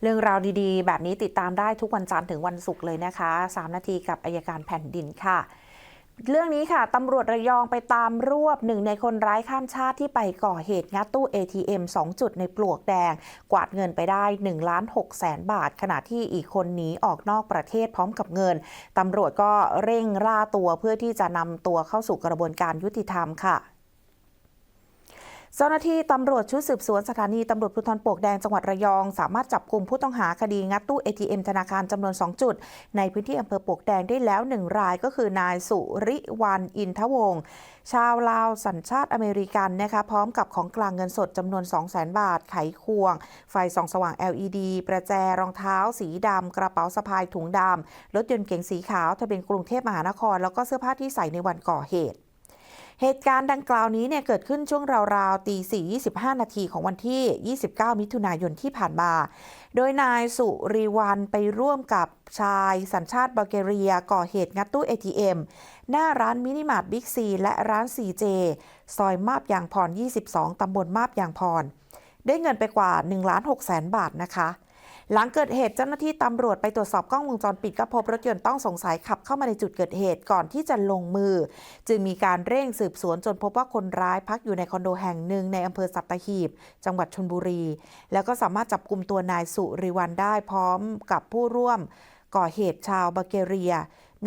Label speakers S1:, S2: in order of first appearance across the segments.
S1: เรื่องราวดีๆ แบบนี้ติดตามได้ทุกวันจันทร์ถึงวันศุกร์เลยนะคะ 3 นาทีกับอายการแผ่นดินค่ะ เรื่องนี้ค่ะตำรวจระยองไปตามรวบหนึ่งในคนร้ายข้ามชาติที่ไปก่อเหตุงัดตู้ ATM 2 จุดในปลวกแดง กวาดเงินไปได้1ล้าน6แสนบาท ขณะที่อีกคนหนีออกนอกประเทศพร้อมกับเงินตำรวจก็เร่งล่าตัวเพื่อที่จะนำตัวเข้าสู่กระบวนการยุติธรรมค่ะ เจ้าหน้าที่ตำรวจชุดสืบสวนสถานีตำรวจภูธรปวกแดงจังหวัดระยอง สามารถจับกลุ่มผู้ต้องหาคดีงัดตู้ ATM ธนาคารจำนวน 2 จุด ในพื้นที่อำเภอปวกแดงได้แล้ว 1 รายก็คือนายสุริวันอินทวงศ์ชาวลาวสัญชาติอเมริกันนะคะพร้อมกับของกลางเงินสดจำนวน 200,000 บาท ไขควง ไฟส่องสว่าง LED ประแจรองเท้า สีดำกระเป๋าสะพายถุงดำรถยนต์เก๋งสีขาวทะเบียนกรุงเทพมหานคร แล้วก็เสื้อผ้าที่ใส่ในวันก่อเหตุ เหตุการณ์ดังกล่าวนี้เนี่ยเกิดขึ้นช่วงราวๆตี4 25 นาทีของวันที่ 29 มิถุนายนที่ผ่านมา โดยนายสุริวันไปร่วมกับชายสัญชาติบัลแกเรียก่อเหตุงัดตู้ ATM หน้าร้านมินิมาร์ทบิ๊กซีและร้าน CJ ซอยมาบยางพร 22 ตำบลมาบยางพร ได้เงินไปกว่า1ล้าน6แสนบาทนะคะ หลังเกิดเหตุเจ้าหน้าที่ตำรวจไปตรวจสอบกล้องวงจรปิดก็พบรถยนต์ต้องสงสัยขับเข้ามาในจุดเกิดเหตุก่อนที่จะลงมือ จึงมีการเร่งสืบสวนจนพบว่าคนร้ายพักอยู่ในคอนโดแห่งหนึ่งในอำเภอสัตหีบ จังหวัดชลบุรี แล้วก็สามารถจับกลุ่มตัวนายสุริวันได้พร้อมกับผู้ร่วมก่อเหตุชาวบัลแกเรีย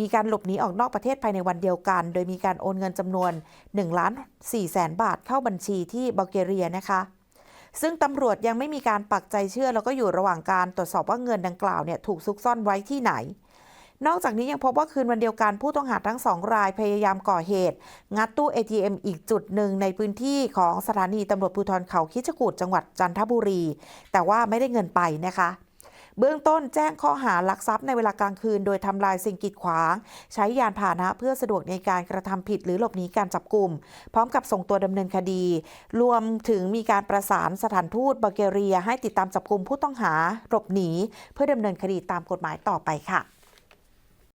S1: มีการหลบหนีออกนอกประเทศภายในวันเดียวกัน โดยมีการโอนเงินจำนวน1ล้าน4แสนบาทเข้าบัญชีที่บัลแกเรียนะคะ ซึ่งตำรวจยังไม่มีการปักใจเชื่อแล้วก็อยู่ระหว่างการตรวจสอบว่าเงินดังกล่าวเนี่ยถูกซุกซ่อนไว้ที่ไหน นอกจากนี้ยังพบว่าคืนวันเดียวกันผู้ต้องหาทั้งสองรายพยายามก่อเหตุ งัดตู้ ATM อีกจุดหนึ่งในพื้นที่ของสถานีตำรวจภูธรเขาคิชกูดจังหวัดจันทบุรี แต่ว่าไม่ได้เงินไปนะคะ เบื้องต้นแจ้งข้อหาลักทรัพย์ในเวลากลางคืน โดยทำลายสิ่งกีดขวาง ใช้ยานพาหนะเพื่อสะดวกในการกระทำผิดหรือหลบหนีการจับกลุ่ม พร้อมกับส่งตัวดำเนินคดี รวมถึงมีการประสานสถานทูตบัลแกเรีย ให้ติดตามจับกลุ่มผู้ต้องหาหลบหนี เพื่อดำเนินคดีตามกฎหมายต่อไปค่ะ